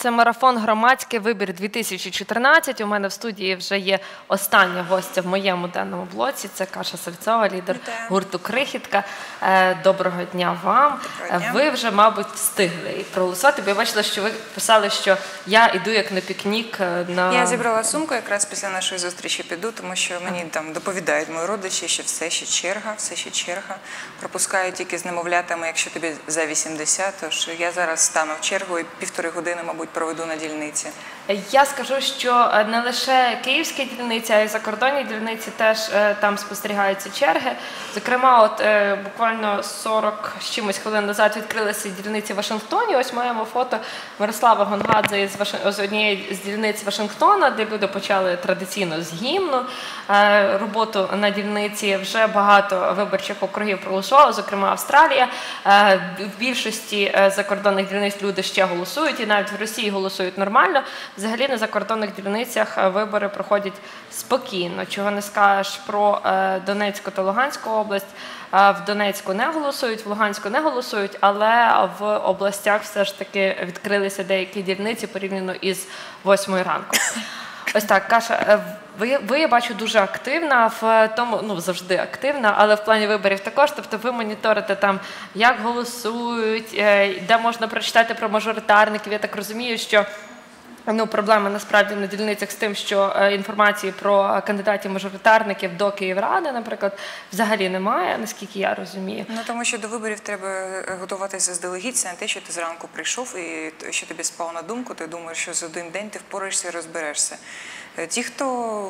Це марафон громадський вибір 2014. У мене в студії вже є остання гостя в моєму денному блоці. Це Каша Сальцова, лідер гурту Крихітка. Е, Доброго дня вам. Доброго дня. Ви вже, мабуть, встигли і проголосувати, бо я бачила, що ви писали, що я іду як на пікнік е, на Я зібрала сумку якраз після нашої зустрічі піду, тому що мені там доповідають мої родичі, що все ще черга, все ще черга. Пропускають тільки з немовлятами, якщо тобі за 80, тож я зараз стану в чергу і півтори години, мабуть, проведу на дільниці. Я скажу, що е, не лише київські дільниці, а й закордонні дільниці теж е, там спостерігаються черги. Зокрема, от е, буквально 40 з чимось хвилин назад відкрилися дільниці в Вашингтоні. Ось маємо фото Мирослава Гонгадзе з однієї з дільниць Вашингтона, де люди почали традиційно з гімну роботу на дільниці. Вже багато виборчих округів проголосувало, зокрема Австралія. В більшості закордонних дільниць люди ще голосують, і навіть в Росії голосують нормально. Взагалі на закордонних дільницях е, вибори проходять спокійно. Чого не скажеш про е, Донецьку та Луганську область. Е, В Донецьку не голосують, в Луганську не голосують, але в областях все ж таки відкрилися деякі дільниці порівняно із 8 ранку. Ось так, Каша, ви, ви я бачу дуже активна в тому, ну завжди активна, але в плані виборів також. Тобто ви моніторите там, як голосують, де можна прочитати про мажоритарників. Я так розумію, що ну проблема насправді на дільницях з тим, що е, інформації про кандидатів мажоритарників до Київради, наприклад, взагалі немає, наскільки я розумію. Ну тому що до виборів треба е, готуватися з це не те, що ти зранку прийшов і що тобі спав на думку, ти думаєш, що за один день ти впораєшся і розберешся. Е, Ті, хто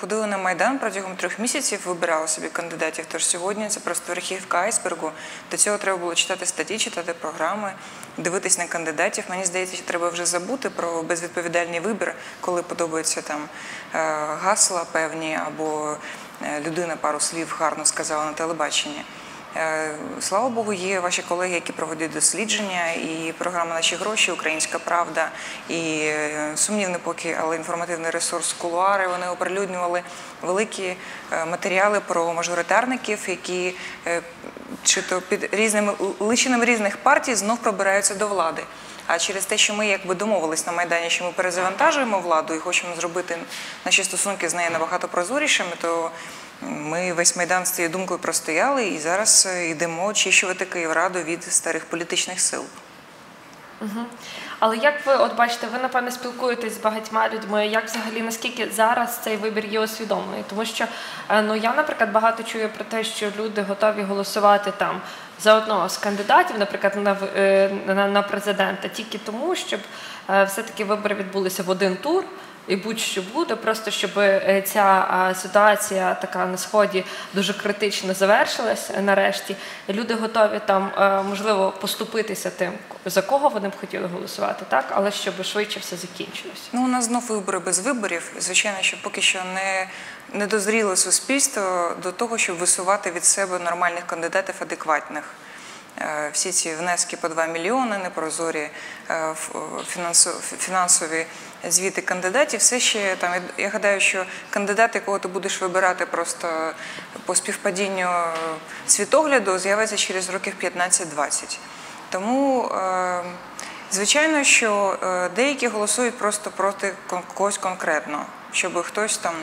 ходили на майдан протягом трьох місяців, вибирали собі кандидатів. Тож сьогодні це просто верхівка айсбергу. До цього треба було читати статті, читати програми, дивитись на кандидатів. Мені здається, що треба вже забути про безвідповідальний вибір, коли подобаються там е, гасла певні або е, людина пару слів гарно сказала на телебаченні. Е, Слава Богу, є ваші колеги, які проводять дослідження, і програма Наші гроші, Українська Правда, і е, сумнівний поки, але інформативний ресурс кулуари. Вони оприлюднювали великі е, матеріали про мажоритарників, які чи то під різними личинами різних партій знов пробираються до влади. А через те, що ми якби домовились на майдані, що ми перезавантажуємо владу і хочемо зробити наші стосунки з нею набагато прозорішими, то ми весь майдан з цією думкою простояли і зараз е, йдемо очищувати Київраду від старих політичних сил. Але як ви от бачите, ви напевне спілкуєтесь з багатьма людьми? Як взагалі наскільки зараз цей вибір є усвідомлений? Тому що е, ну я, наприклад, багато чую про те, що люди готові голосувати там за одного з кандидатів, наприклад, на е, на, на президента, тільки тому, щоб е, все-таки вибори відбулися в один тур. І будь-що буде, просто щоб е, ця ситуація така на сході дуже критично завершилась е, нарешті. Люди готові там е, можливо поступитися тим, за кого вони б хотіли голосувати, так але щоб швидше все закінчилось. Ну, у нас знов вибори без виборів. Звичайно, що поки що не, не дозріло суспільство до того, щоб висувати від себе нормальних кандидатів адекватних. Е, Всі ці внески по 2 мільйони, непрозорі фінансові звіти кандидатів. Все ще там я- гадаю, що кандидат, якого ти будеш вибирати просто по співпадінню е, світогляду, з'явиться через років 15-20. Тому е, Звичайно, що е, деякі голосують просто проти когось конкретно, щоб хтось там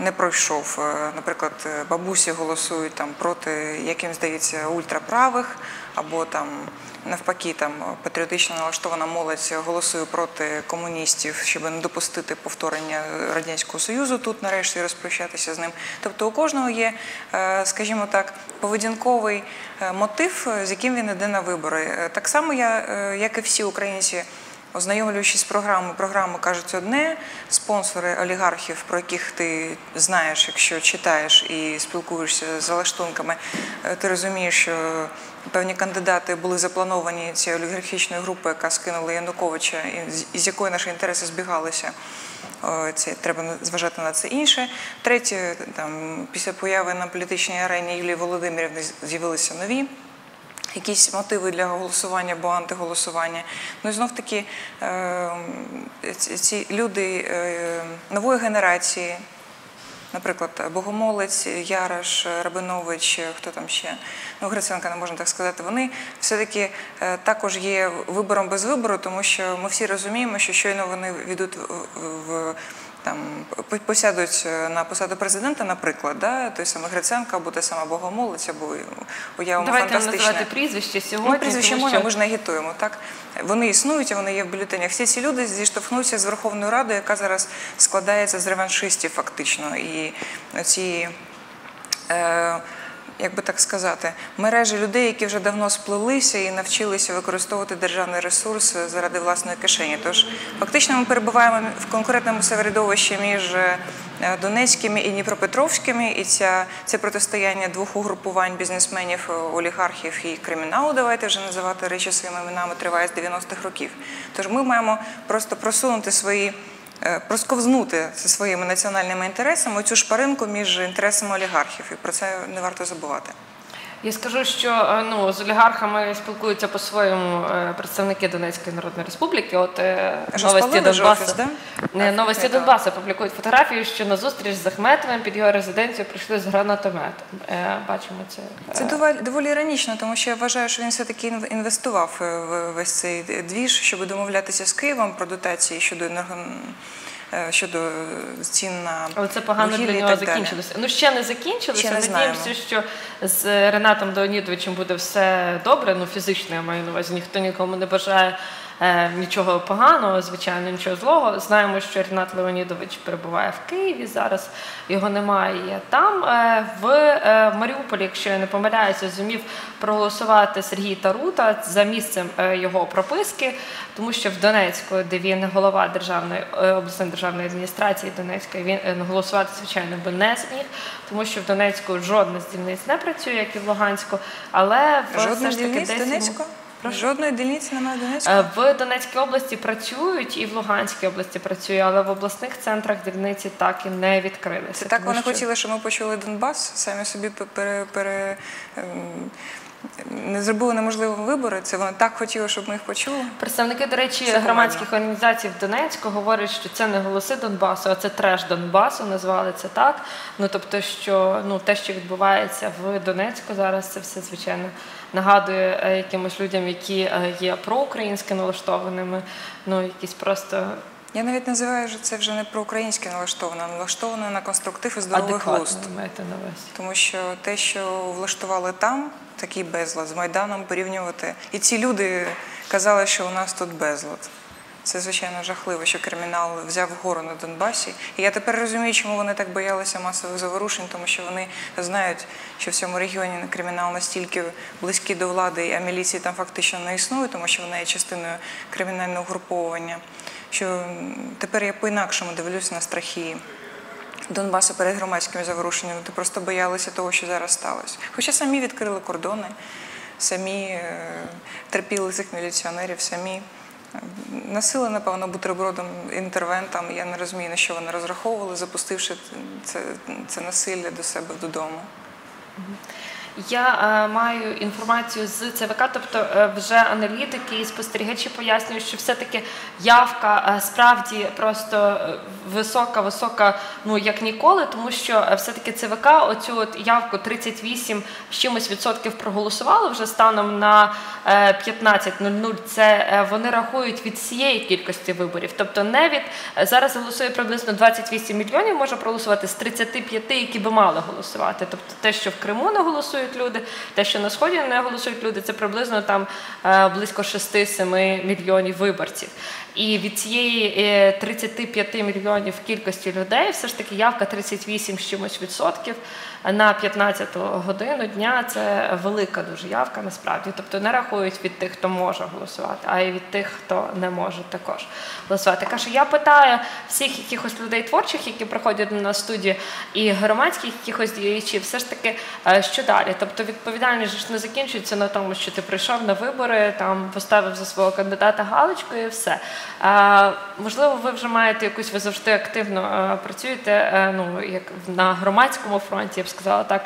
не пройшов. Е, Наприклад, е, бабусі голосують там проти, як їм здається, ультраправих, або там навпаки, там патріотично налаштована молодь голосує проти комуністів, щоб не допустити повторення радянського союзу тут, нарешті розпрощатися з ним. Тобто у кожного є, е, скажімо так, поведінковий мотив, з яким він йде на вибори. Так само я, як і всі українці. Ознайомлюючись з програмою, програми кажуть одне, спонсори олігархів, про яких ти знаєш, якщо читаєш і спілкуєшся з залаштунками, е, ти розумієш, що певні кандидати були заплановані цією олігархічною групою, яка скинула Януковича, і з- якої наші інтереси збігалися. Це треба зважати на це інше. Третє, там після появи на політичній арені Юлії Володимирівни з'явилися нові якісь мотиви для голосування або антиголосування. Ну і знов таки е, ці- люди е, нової генерації, наприклад, Богомолець, Яраш, Рабинович, хто там ще, ну Гриценка не можна так сказати. Вони все-таки е, також є вибором без вибору, тому що ми всі розуміємо, що щойно вони війдуть в там посядуть е, на посаду президента, наприклад, да, той самий Гриценко, або та сама Богомолець, або уявимо Давайте не фантастичне. називати прізвище сьогодні. Ну, прізвище тому можна, що... ми ж не агітуємо, так? Вони існують, вони є в бюлетенях. Всі ці люди зіштовхнуться з Верховною Радою, яка зараз складається з реваншистів, фактично. І ці, е, як би так сказати, мережі людей, які вже давно сплелися і навчилися використовувати державний ресурс заради власної кишені. Тож фактично ми перебуваємо в конкурентному середовищі між е, Донецькими і Дніпропетровськими, і ця, це протистояння двох угрупувань бізнесменів, е, олігархів і криміналу, давайте вже називати речі своїми іменами, триває з 90-х років. Тож ми маємо просто просунути свої. Е, Просковзнути зі своїми національними інтересами цю шпаринку між інтересами олігархів, і про це не варто забувати. Я скажу, що е, ну з олігархами спілкуються по-своєму е, представники Донецької Народної Республіки. От е, новості Донбасу да? Новості Донбасу публікують фотографію, що на зустріч з Ахметовим під його резиденцію прийшли з гранатометом. Бачимо це. Це доволі, доволі іронічно, тому що я вважаю, що він все-таки інв- інвестував в весь цей двіж, щоб домовлятися з Києвом про дотації щодо енерго... е, щодо цін на Але це погано для нього закінчилося. Ну ще не закінчилося. Ще не Надіємося, що з Ренатом Леонідовичем буде все добре. Ну фізично я маю на увазі. Ніхто нікому не бажає е, нічого поганого, звичайно, нічого злого. Знаємо, що Ренат Леонідович перебуває в Києві. Зараз його немає там. Е, в е, Маріуполі, якщо я не помиляюся, зумів проголосувати Сергій Тарута за місцем е, його прописки, тому що в Донецьку, де він голова державної е, обласної державної адміністрації Донецької, він е, голосувати звичайно би не зміг, тому що в Донецьку жодна з дільниць не працює, як і в Луганську, але в все ж таки десь Донецьку? Прошу? Жодної дільниці немає в Донецьку? Е, В Донецькій області працюють і в Луганській області працює, але в обласних центрах дільниці так і не відкрилися. Це так вони що- хотіли, щоб ми почули Донбас, самі собі пере, пере, ем, не зробили неможливим вибори. Це вони так хотіли, щоб ми їх почули. Представники, до речі, Це громадських організацій в Донецьку говорять, що це не голоси Донбасу, а це треш Донбасу, назвали це так. Ну тобто, що ну те, що відбувається в Донецьку зараз, це все звичайно нагадує е, якимось людям, які е, є проукраїнськи налаштованими. Ну якісь просто Я навіть називаю що це вже не про українське налаштоване, а налаштоване на конструктив і здоровий глузд. Тому що те, що влаштували там, такий безлад з Майданом порівнювати. І ці люди казали, що у нас тут безлад. Це звичайно жахливо, що кримінал взяв гору на Донбасі. І я тепер розумію, чому вони так боялися масових заворушень, тому що вони знають, що в цьому регіоні кримінал настільки близький до влади, а міліції там фактично не існує, тому що вона є частиною кримінального угруповування. Що тепер я по-інакшому дивлюся на страхи Донбасу перед громадськими заворушеннями. Ти просто боялися того, що зараз сталося. Хоча самі відкрили кордони, самі е, терпіли цих міліціонерів, самі носили, напевно, бутербродом інтервентам. Я не розумію, на що вони розраховували, запустивши це, це насилля до себе додому. Я е, маю інформацію з ЦВК, тобто е, вже аналітики і спостерігачі пояснюють, що все-таки явка е, справді просто висока, висока, ну як ніколи, тому що все-таки ЦВК оцю от явку 38 з чимось відсотків проголосували вже станом на е, 15.00. Це вони рахують від всієї кількості виборів. Тобто не від зараз голосує приблизно 28 мільйонів, може проголосувати з 35, які би мали голосувати. Тобто те, що в Криму не голосують люди, те, що на сході не голосують люди, це приблизно там е, близько 6-7 мільйонів виборців. І від цієї е, 35 мільйонів кількості людей все ж таки явка 38 з чимось відсотків на 15 годину дня це велика дуже явка насправді. Тобто не рахують від тих, хто може голосувати, а й від тих, хто не може також голосувати. Каже, я питаю всіх якихось людей творчих, які приходять на студію, і громадських якихось діячів, все ж таки, е, що далі? Тобто відповідальність ж не закінчується на тому, що ти прийшов на вибори, там поставив за свого кандидата галочку і все. Можливо, ви вже маєте якусь, ви завжди активно е, працюєте, е, ну як на громадському фронті, я б сказала так.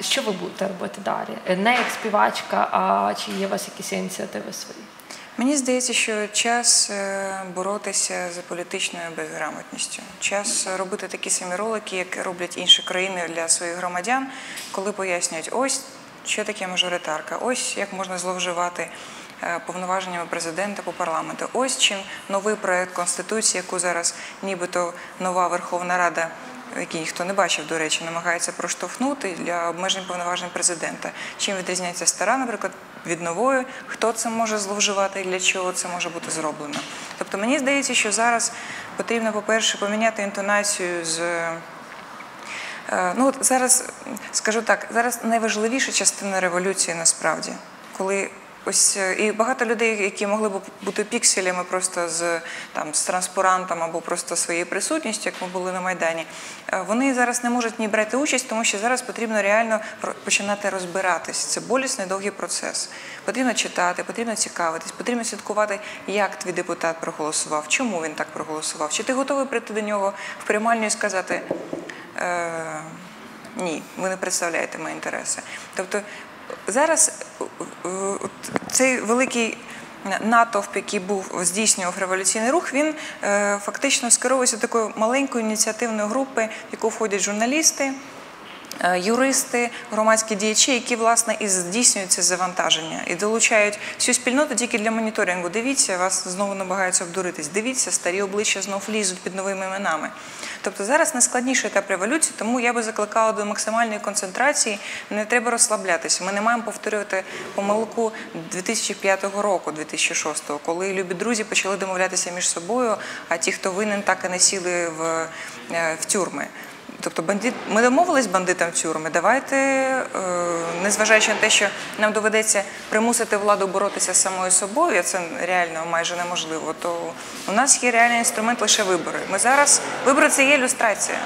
Що ви будете робити далі? Не як співачка, а чи є у вас якісь ініціативи свої? Мені здається, що час е, боротися з політичною безграмотністю. Час робити такі самі ролики, як роблять інші країни для своїх громадян, коли пояснюють, ось що таке мажоритарка, ось як можна зловживати повноваженнями президента по парламенту. Ось чим новий проект конституції, яку зараз нібито нова Верховна Рада який ніхто не бачив, до речі, намагається проштовхнути для обмежень повноважень президента. Чим відрізняється стара, наприклад, від нової, хто це може зловживати і для чого це може бути зроблено. Тобто мені здається, що зараз потрібно, по-перше, поміняти інтонацію з. е, Ну от зараз скажу так, зараз найважливіша частина революції насправді, коли ось е, і багато людей, які могли б бути пікселями просто з там з транспарантом або просто своєю присутністю, як ми були на майдані, е, вони зараз не можуть ні брати участь, тому що зараз потрібно реально починати розбиратись. Це болісний довгий процес. Потрібно читати, потрібно цікавитись, потрібно слідкувати, як твій депутат проголосував, чому він так проголосував. Чи ти готовий прийти до нього в приймальню і сказати. Е, ні, ви не представляєте мої інтереси. Тобто зараз е, е, цей великий натовп, який був здійснював революційний рух, він е, фактично скеровується до такої маленької ініціативної групи, в яку входять журналісти. Е, Юристи, громадські діячі, які власне і здійснюють це завантаження і долучають всю спільноту тільки для моніторингу. Дивіться, вас знову намагаються обдуритись. Дивіться, старі обличчя знов лізуть під новими іменами. Тобто зараз найскладніший етап революції, тому я би закликала до максимальної концентрації. Не треба розслаблятися. Ми не маємо повторювати помилку 2005 року, 2006, коли любі друзі почали домовлятися між собою, а ті, хто винен, так і не сіли в, е, в тюрми. Тобто бандит, ми домовились бандитам тюрми. Давайте, е, незважаючи на те, що нам доведеться примусити владу боротися з самою собою, це реально майже неможливо. То у нас є реальний інструмент лише вибори. Ми зараз вибори це є ілюстрація.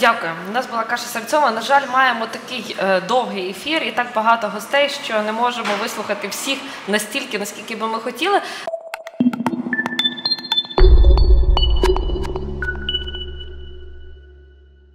Дякую. У нас була Каша Сальцова. На жаль, маємо такий е, довгий ефір і так багато гостей, що не можемо вислухати всіх настільки, наскільки би ми хотіли.